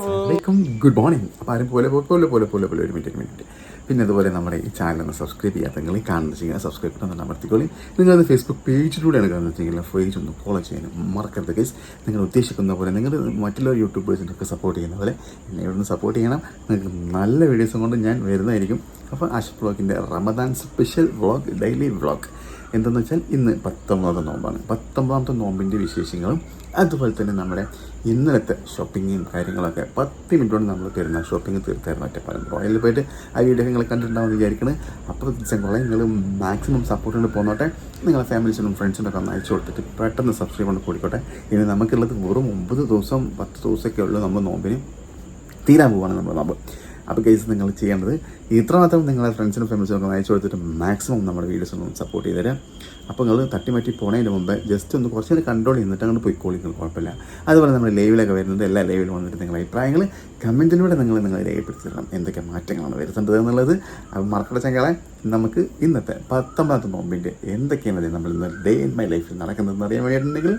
Welcome good morning അപ്പോൾ ആരും പോലെ പോലെ പോലെ പോലെ പോലെ ഒരു മിനിറ്റ് ഒരു മിനിറ്റ് പിന്നെ അതുപോലെ നമ്മുടെ ഈ ചാനൽ ഒന്ന് സബ്സ്ക്രൈബ് ചെയ്യാത്തവങ്ങളെ കാണുന്ന ചെയ്യുക. സബ്സ്ക്രൈബ് ബട്ടൺ അമർത്തിക്കോളി. നിങ്ങളത് ഫേസ്ബുക്ക് പേജിലൂടെയാണ് കാണുന്നതെങ്കിൽ പേജ് ഒന്ന് ഫോളോ ചെയ്യാനും മറക്കരുത് കേസ് നിങ്ങൾ ഉദ്ദേശിക്കുന്ന പോലെ നിങ്ങൾ മറ്റുള്ള യൂട്യൂബേഴ്സിനൊക്കെ സപ്പോർട്ട് ചെയ്യുന്ന പോലെ എന്നെ ഇവിടുന്ന് സപ്പോർട്ട് ചെയ്യണം. നിങ്ങൾക്ക് നല്ല വീഡിയോസും കൊണ്ട് ഞാൻ വരുന്നതായിരിക്കും. അപ്പോൾ Ash ബ്ലോഗിന്റെ Ramadan special vlog daily vlog എന്തെന്ന് വെച്ചാൽ ഇന്ന് പത്തൊമ്പതാമത്തെ നോമ്പാണ്. പത്തൊമ്പതാമത്തെ നോമ്പിന്റെ വിശേഷങ്ങളും അതുപോലെ തന്നെ നമ്മുടെ ഇന്നലത്തെ ഷോപ്പിങ്ങും കാര്യങ്ങളൊക്കെ പത്ത് മിനിറ്റ് കൊണ്ട് നമ്മൾ തരുന്ന ഷോപ്പിംഗ് തീർത്തായിരുന്നു ഒറ്റപ്പാലം. റോയലിൽ പോയിട്ട് ആ വീഡിയോ നിങ്ങൾ കണ്ടിട്ടുണ്ടാവും വിചാരിക്കുന്നത് അപ്പോൾ ചെങ്കുളം നിങ്ങൾ മാക്സിമം സപ്പോർട്ട് കൊണ്ട് പോന്നോട്ടെ. നിങ്ങളെ ഫാമിലീസിനും ഫ്രണ്ട്സിനും ഒക്കെ അയച്ചു കൊടുത്തിട്ട് പെട്ടെന്ന് സബ്സ്ക്രൈബ് കൊണ്ട് കൂടിക്കോട്ടെ. ഇനി നമുക്കുള്ളത് വെറും ഒമ്പത് ദിവസം പത്ത് ദിവസമൊക്കെ ഉള്ളൂ നമ്മൾ നോമ്പിന്. തീരാൻ പോവാണ് നമ്മൾ നോമ്പ്. അപ്പോൾ കേസ് നിങ്ങൾ ചെയ്യേണ്ടത് ഇത്രമാത്രം നിങ്ങളെ ഫ്രണ്ട്സിനും ഫാമിലിസിനും അയച്ചു കൊടുത്തിട്ട് മാക്സിമം നമ്മുടെ വീഡിയോസ് ഒന്ന് സപ്പോർട്ട് ചെയ്ത് തരാം. അപ്പോൾ നിങ്ങൾ തട്ടിമാറ്റി പോണതിന് മുമ്പ് ജസ്റ്റ് ഒന്ന് കുറച്ച് നേരം കൺട്രോൾ ചെയ്തിട്ട് അങ്ങോട്ട് പോയിക്കോളി നിങ്ങൾക്ക് കുഴപ്പമില്ല. അതുപോലെ നമ്മുടെ ലൈവിലൊക്കെ വരുന്നത് എല്ലാ ലൈവിലും വന്നിട്ട് നിങ്ങളുടെ അഭിപ്രായങ്ങൾ കമന്റിലൂടെ നിങ്ങൾ നിങ്ങൾ രേഖപ്പെടുത്തി തരണം. എന്തൊക്കെ മാറ്റങ്ങളാണ് വരുത്തേണ്ടത് എന്നുള്ളത്. അപ്പോൾ മറക്കട ചങ്കളെ നമുക്ക് ഇന്നത്തെ പത്തൊമ്പതാമത്തെ നോമ്പിന്റെ എന്തൊക്കെയാണ് നമ്മൾ ഇന്ന് ഡേ ഇൻ മൈ ലൈഫിൽ നടക്കുന്നതെന്ന് അറിയാൻ വേണ്ടിയിട്ടുണ്ടെങ്കിൽ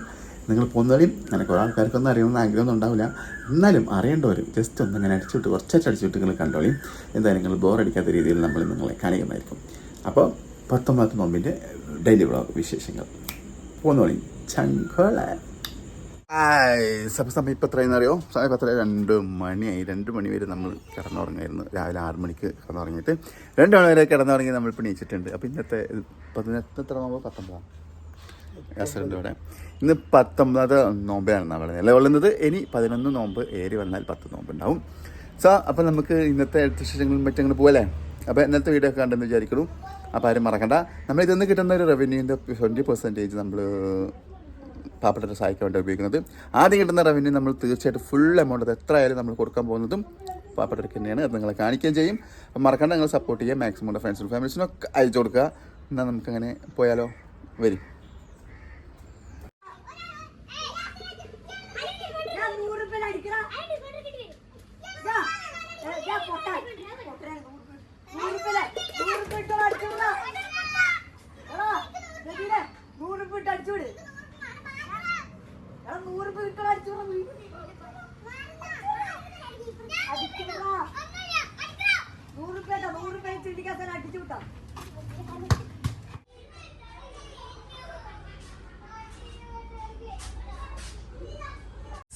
നിങ്ങൾ പോകുന്നവരെയും അങ്ങനെ കുറേ ആൾക്കാർക്കൊന്നും അറിയുന്ന ആഗ്രഹമൊന്നും ഉണ്ടാവില്ല. എന്നാലും അറിയേണ്ടവർ ജസ്റ്റ് ഒന്ന് ഇങ്ങനെ അടിച്ചിട്ട് കുറച്ചൊക്കെ അടിച്ചിട്ട് നിങ്ങൾ കണ്ടോളിയും എന്തായാലും നിങ്ങൾ ബോറടിക്കാത്ത രീതിയിൽ നമ്മൾ നിങ്ങളെ കാണിക്കുന്നതായിരിക്കും. അപ്പോൾ പത്തൊമ്പത് നോമ്പിന്റെ ഡെയിലി വ്ളോഗ് വിശേഷങ്ങൾ. പോന്നോളി. ചങ്കോള സഭ സമയം ഇപ്പം എത്രയെന്ന് അറിയോ സമയം ഇപ്പം എത്ര രണ്ട് മണിയായി. രണ്ട് മണി വരെ നമ്മൾ കിടന്നുറങ്ങായിരുന്നു. രാവിലെ ആറ് മണിക്ക് കിടന്നുറങ്ങിയിട്ട്. രണ്ട് മണി വരെ കിടന്നുറങ്ങി നമ്മൾ പിണിയിച്ചിട്ടുണ്ട് അപ്പം അപ്പോൾ ഇന്നത്തെ പതിനെട്ട് എത്ര നോമ്പ് പത്തൊമ്പതാം? യാസറിന്റെ ഇവിടെ ഇന്ന് പത്തൊമ്പത് നോമ്പാണ് പറയുന്നത്. നിലകൊള്ളുന്നത് ഇനി പതിനൊന്ന് നോമ്പ് ഏറി വന്നാൽ പത്ത് നോമ്പ് ഉണ്ടാവും സോ അപ്പോൾ നമുക്ക് ഇന്നത്തെ അടുത്ത മറ്റും മറ്റങ്ങനെ പോകല്ലേ അപ്പോൾ ഇന്നത്തെ വീഡിയോ ഒക്കെ കണ്ടെന്ന് വിചാരിക്കണം അപ്പോൾ ആരും മറക്കണ്ട. നമ്മൾ ഇതിൽ കിട്ടുന്ന ഒരു റവന്യൂവിന്റെ ട്വന്റി പെർസെന്റേജ് നമ്മൾ പാവപ്പെട്ട സഹായിക്കാൻ വേണ്ടി ഉപയോഗിക്കുന്നത്. ആദ്യം കിട്ടുന്ന റവന്യൂ നമ്മൾ തീർച്ചയായിട്ടും ഫുൾ എമൗണ്ട് അത് എത്ര ആയാലും നമ്മൾ കൊടുക്കാൻ പോകുന്നതും പാവപ്പെട്ടവർക്ക് തന്നെയാണ്. അത് നിങ്ങളെ കാണിക്കുകയും ചെയ്യും. അപ്പം മറക്കാണ്ട് നിങ്ങൾ സപ്പോർട്ട് ചെയ്യുക. മാക്സിമം ഫ്രണ്ട്സിനും ഫാമിലീസിനും ഒക്കെ അയച്ചു കൊടുക്കുക. എന്നാൽ നമുക്കങ്ങനെ പോയാലോ? വരും.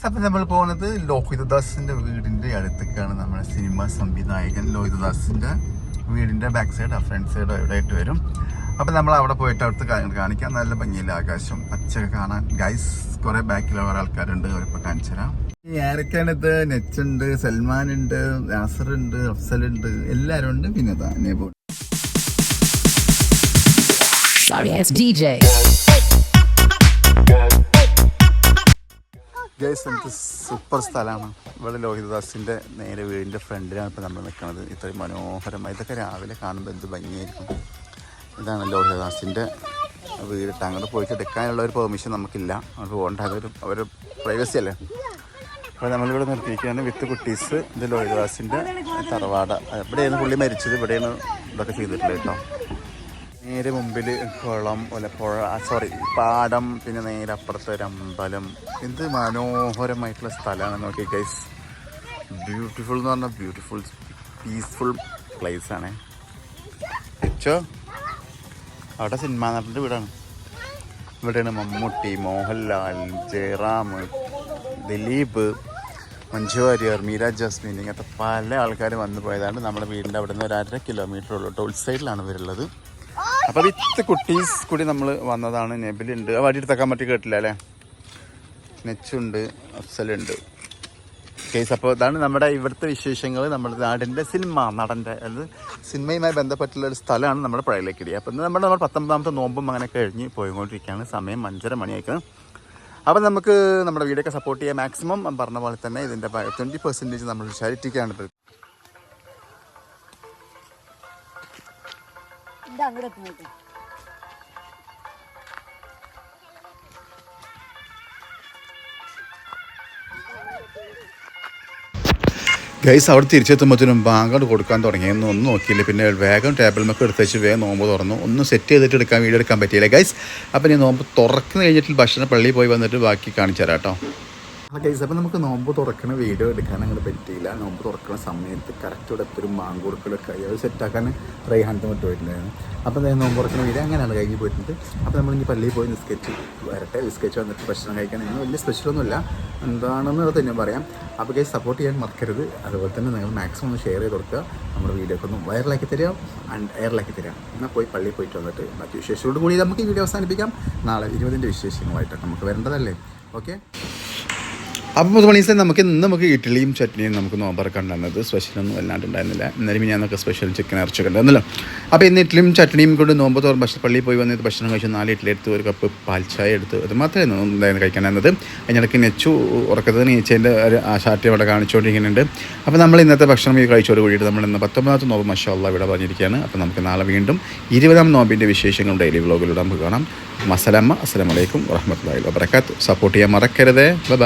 അപ്പം നമ്മൾ പോകുന്നത് ലോഹിതദാസിന്റെ വീടിന്റെ അടുത്തേക്കാണ് നമ്മുടെ സിനിമ സംവിധായകൻ ലോഹിതദാസിന്റെ വീടിന്റെ ബാക്ക് സൈഡ് ഫ്രണ്ട് സൈഡ് എവിടെ ആയിട്ട് വരും. അപ്പം നമ്മൾ അവിടെ പോയിട്ട് കാര്യങ്ങൾ കാണിക്കാം. നല്ല ഭംഗിയില്ല ആകാശം. പച്ചയൊക്കെ കാണാൻ. ഗൈസ് കുറെ ബാക്കിൽ വേറെ ആൾക്കാരുണ്ട്. അവരിപ്പോൾ കാണിച്ചു തരാം. ആരൊക്കെയാണ് ഇത് നെച്ചുണ്ട് സൽമാൻ ഉണ്ട് നാസർ ഉണ്ട്. അഫ്സൽ ഉണ്ട് എല്ലാവരും ഉണ്ട് പിന്നെ ഡി നെബു ഗൈസ് എന്ത് സൂപ്പർ സ്ഥലമാണ്. ഇവിടെ ലോഹിതദാസിന്റെ നേരെ വീടിന്റെ ഫ്രണ്ടിലാണ് ഇപ്പോൾ നമ്മൾ നിൽക്കുന്നത് ഇത്രയും മനോഹരമായി. ഇതൊക്കെ രാവിലെ കാണുമ്പോൾ എന്ത് ഭംഗിയായിരിക്കും. ഇതാണ് ലോഹിതദാസിന്റെ വീട്. അങ്ങോട്ട് പോയിട്ട് എടുക്കാനുള്ള ഒരു പെർമിഷൻ നമുക്കില്ല. അങ്ങോട്ട് പോകേണ്ട. അതൊരു അവരുടെ പ്രൈവസി അല്ലേ? അപ്പോൾ നമ്മളിവിടെ നിർത്തിയിരിക്കുകയാണ് വിത്ത് കുട്ടീസ്. ഇത് ലോഹിതദാസിന്റെ തറവാട. എവിടെയാണ് പുള്ളി മരിച്ചത്? ഇവിടെയാണ് ഇതൊക്കെ ചെയ്തിട്ടുള്ളത് കേട്ടോ. നേരെ മുമ്പിൽ കുളം അല്ല പുഴ സോറി പാടം പിന്നെ നേരെ അപ്പുറത്തെ ഒരു അമ്പലം. എന്ത് മനോഹരമായിട്ടുള്ള സ്ഥലമാണ് നോക്കി ഗൈസ് ബ്യൂട്ടിഫുൾ എന്ന് പറഞ്ഞാൽ ബ്യൂട്ടിഫുൾ പീസ്ഫുൾ പ്ലേസ് ആണ്. വെച്ചോ അവിടെ സിനിമ നടന്റെ വീടാണ് ഇവിടെയാണ് മമ്മൂട്ടി മോഹൻലാൽ ജയറാം ദിലീപ് മഞ്ജു വാര്യർ മീര ജാസ്മിൻ ഇങ്ങനത്തെ പല ആൾക്കാർ വന്നു പോയതാണ്. നമ്മുടെ വീടിന്റെ അവിടെ നിന്ന് ഒരു അര കിലോമീറ്റർ ഉള്ളൂ. ടോൾ സൈഡിലാണ് ഇവരുള്ളത്. അപ്പോൾ വിത്ത് കുട്ടീസ് കൂടി നമ്മൾ വന്നതാണ്. നെബിലുണ്ട്. ആ വടി എടുത്താക്കാൻ പറ്റി കേട്ടില്ല അല്ലേ? നെച്ചുണ്ട് അഫ്സലുണ്ട്. കേസ് അപ്പോൾ ഇതാണ് നമ്മുടെ ഇവിടുത്തെ വിശേഷങ്ങൾ നമ്മുടെ നാടിന്റെ സിനിമ നടന്റെ അതായത് സിനിമയുമായി ബന്ധപ്പെട്ടുള്ള ഒരു സ്ഥലമാണ് നമ്മുടെ പുഴയിലേക്കിടി അപ്പോൾ ഇന്ന് നമ്മുടെ നമ്മൾ പത്തൊമ്പതാമത്തെ നോമ്പും അങ്ങനെ കഴിഞ്ഞ് പോയിക്കൊണ്ടിരിക്കുകയാണ്. സമയം അഞ്ചര മണിയായിക്കാണ്. അപ്പോൾ നമുക്ക് നമ്മുടെ വീടൊക്കെ സപ്പോർട്ട് ചെയ്യാൻ മാക്സിമം പറഞ്ഞ പോലെ തന്നെ ഇതിന്റെ ട്വന്റി പെർസെന്റേജ് നമ്മൾ ചാരിറ്റിക്കാണ് എന്താ അങ്ങോട്ട് എത്തുന്നു ഗൈസ് അവിടെ തിരിച്ചെത്തുമ്പോഴത്തേനും ബാങ്കോട് കൊടുക്കാൻ തുടങ്ങിയെന്ന് ഒന്നും നോക്കിയില്ല? പിന്നെ വേഗം ടേബിൾ മൊക്കെ എടുത്ത് വെച്ച് വേഗം നോമ്പ് തുറന്നു. ഒന്നും സെറ്റ് ചെയ്തിട്ട് എടുക്കാൻ വീഡിയോ എടുക്കാൻ പറ്റിയില്ല? ഗൈസ് അപ്പം ഞാൻ നോമ്പ് തുറക്കുന്ന കഴിഞ്ഞിട്ട് ഭക്ഷണം പള്ളിയിൽ പോയി വന്നിട്ട് ബാക്കി കാണിച്ചു തരാം കേട്ടോ. ഗൈസ് അപ്പം നമുക്ക് നോമ്പ് തുറക്കണ വീഡിയോ എടുക്കാൻ അങ്ങോട്ട് പറ്റിയില്ല. നോമ്പ് തുറക്കുന്ന സമയത്ത് കറക്റ്റ് ഇവിടെ എപ്പോഴും ആയി. അത് സെറ്റാക്കാൻ ട്രൈ ഹാൻഡ് മറ്റു പോയിട്ടുണ്ടായിരുന്നു. അപ്പം എന്തായാലും നോമ്പ് തുറക്കുന്ന വീഡിയോ അങ്ങനെയാണ് കഴിഞ്ഞ് പോയിട്ടുണ്ട്. അപ്പോൾ നമ്മൾ പള്ളിയിൽ പോയി നിസ്കരിച്ച് വരട്ടെ. നിസ്കരിച്ച് വന്നിട്ട് ഭക്ഷണം കഴിക്കാൻ ഇന്ന് വലിയ സ്പെഷ്യലൊന്നുമില്ല എന്താണെന്ന് തന്നെ പറയാം. അപ്പോൾ ഗൈസ് സപ്പോർട്ട് ചെയ്യാൻ മറക്കരുത്. അതുപോലെ തന്നെ നിങ്ങൾ മാക്സിമം ഒന്ന് ഷെയർ ചെയ്ത് കൊടുക്കുക. നമ്മുടെ വീഡിയോക്ക് ഒന്ന് വൈറലാക്കി തരാം ആൻഡ് എയറിലാക്കി തരാം എന്നാൽ പോയി പള്ളിയിൽ പോയിട്ട് വന്നിട്ട് ബാക്കി വിശേഷത്തോടു കൂടി നമുക്ക് ഈ വീഡിയോ അവസാനിപ്പിക്കാം. നാളെ ഇരുപതിന്റെ വിശേഷങ്ങളായിട്ട് നമുക്ക് വരേണ്ടതല്ലേ? ഓക്കെ അപ്പോൾ മണീസ് നമുക്ക് ഇന്ന് നമുക്ക് ഇഡ്ഡലിയും ചട്നിയും നമുക്ക് നോമ്പറക്കാൻ ഉണ്ടായിരുന്നത് സ്പെഷ്യലൊന്നും വല്ലാണ്ട് ഉണ്ടായിരുന്നില്ല. പിന്നെ ഞാനൊക്കെ സ്പെഷ്യൽ ചിക്കൻ ഇറച്ചൊക്കെ ഉണ്ടായിരുന്നല്ലോ അപ്പോൾ ഇന്ന് ഇഡ്ഡലിയും ചട്നിയും കൊണ്ട് നോമ്പ് തോറും ഭക്ഷണ പള്ളിയിൽ പോയി വന്നിട്ട് ഭക്ഷണം കഴിച്ചു നാല് ഇഡ്ഡലി എടുത്ത് ഒരു കപ്പ് പാൽ ചായ എടുത്ത് അത് മാത്രമേ ഉണ്ടായിരുന്നു കഴിക്കാനായിരുന്നത്. അതിനിടയ്ക്ക് നെച്ചു ഉറക്കത്തിന് നീച്ചേന്റെ ഒരു ആശാട്ടി അവിടെ കാണിച്ചുകൊണ്ടിരിക്കുന്നുണ്ട്. അപ്പോൾ നമ്മൾ ഇന്നത്തെ ഭക്ഷണം ഈ കഴിച്ചോട് കൂടിയിട്ട് നമ്മൾ ഇന്ന് പത്തൊമ്പതാമത്തെ നോമ്പ് മഷാല്ല ഇവിടെ പറഞ്ഞിരിക്കുകയാണ്. അപ്പോൾ നമുക്ക് നാളെ വീണ്ടും ഇരുപതാം നോമ്പിന്റെ വിശേഷങ്ങളും ഡെയിലി വ്ളോഗിലൂടെ നമുക്ക് കാണാം. മസലമ്മ അസ്സലാമലൈക്കും വറഹമത്തല്ലാ വാബർക്കാത്ത് സപ്പോർട്ട് ചെയ്യാൻ മറക്കരുത്. ബൈ